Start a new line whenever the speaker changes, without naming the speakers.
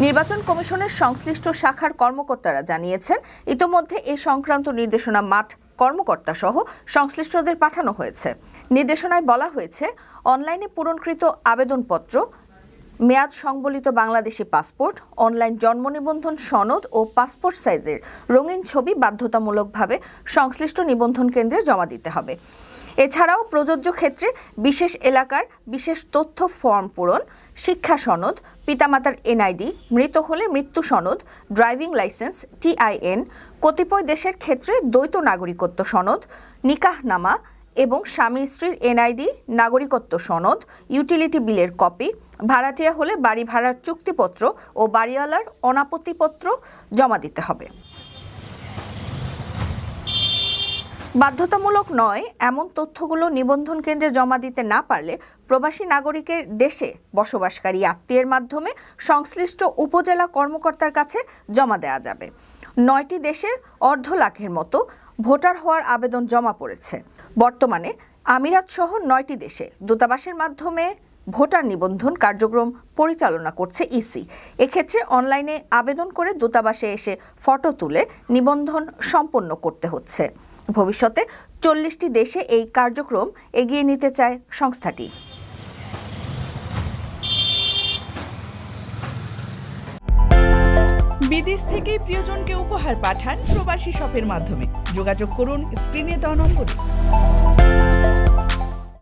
নির্বাচন কমিশনের সংশ্লিষ্ট শাখার কর্মকর্তারা জানিয়েছেন, ইতোমধ্যে এ সংক্রান্ত নির্দেশনা মাঠ কর্মকর্তা সহ সংশ্লিষ্টদের পাঠানো হয়েছে। নির্দেশনায় বলা হয়েছে, অনলাইনে পূরণকৃত আবেদনপত্র, মেয়াদ সংবলিত বাংলাদেশি পাসপোর্ট, অনলাইন জন্ম নিবন্ধন সনদ ও পাসপোর্ট সাইজের রঙিন ছবি বাধ্যতামূলকভাবে সংশ্লিষ্ট নিবন্ধন কেন্দ্রে জমা দিতে হবে। এছাড়াও প্রযোজ্য ক্ষেত্রে বিশেষ এলাকার বিশেষ তথ্য ফর্ম পূরণ, শিক্ষা সনদ, পিতামাতার এনআইডি মৃত হলে মৃত্যু সনদ, ড্রাইভিং লাইসেন্স টিআইএন কতিপয় দেশের ক্ষেত্রে দ্বৈত নাগরিকত্ব সনদ, নিকাহনামা এবং স্বামী স্ত্রীর এনআইডি নাগরিকত্ব সনদ ইউটিলিটি বিলের কপি ভাড়াটিয়া হলে বাড়ি ভাড়ার চুক্তিপত্র ও বাড়িওয়ালার অনাপত্তিপত্র জমা দিতে হবে। বাধ্যতামূলক নয়, এমন তথ্যগুলো নিবন্ধন কেন্দ্রে জমা দিতে না পারলে প্রবাসী নাগরিকের দেশে বসবাসকারী আত্মীয়ের মাধ্যমে সংশ্লিষ্ট উপজেলা কর্মকর্তার কাছে জমা দেওয়া যাবে। নয়টি দেশে অর্ধ লাখের মতো ভোটার হওয়ার আবেদন জমা পড়েছে। বর্তমানে আমিরাত সহ নয়টি দেশে দূতাবাসের মাধ্যমে ভোটার নিবন্ধন কার্যক্রম পরিচালনা করছে ইসি। এক্ষেত্রে অনলাইনে আবেদন করে দূতাবাসে এসে ফটো তুলে নিবন্ধন সম্পন্ন করতে হচ্ছে। ভবিষ্যতে চল্লিশটি দেশে এই কার্যক্রম এগিয়ে নিতে চায় সংস্থাটি।
বিদেশ থেকে প্রিয়জনকে উপহার পাঠান প্রবাসী শপের মাধ্যমে। যোগাযোগ করুন স্ক্রিনে দেওয়া নম্বরে।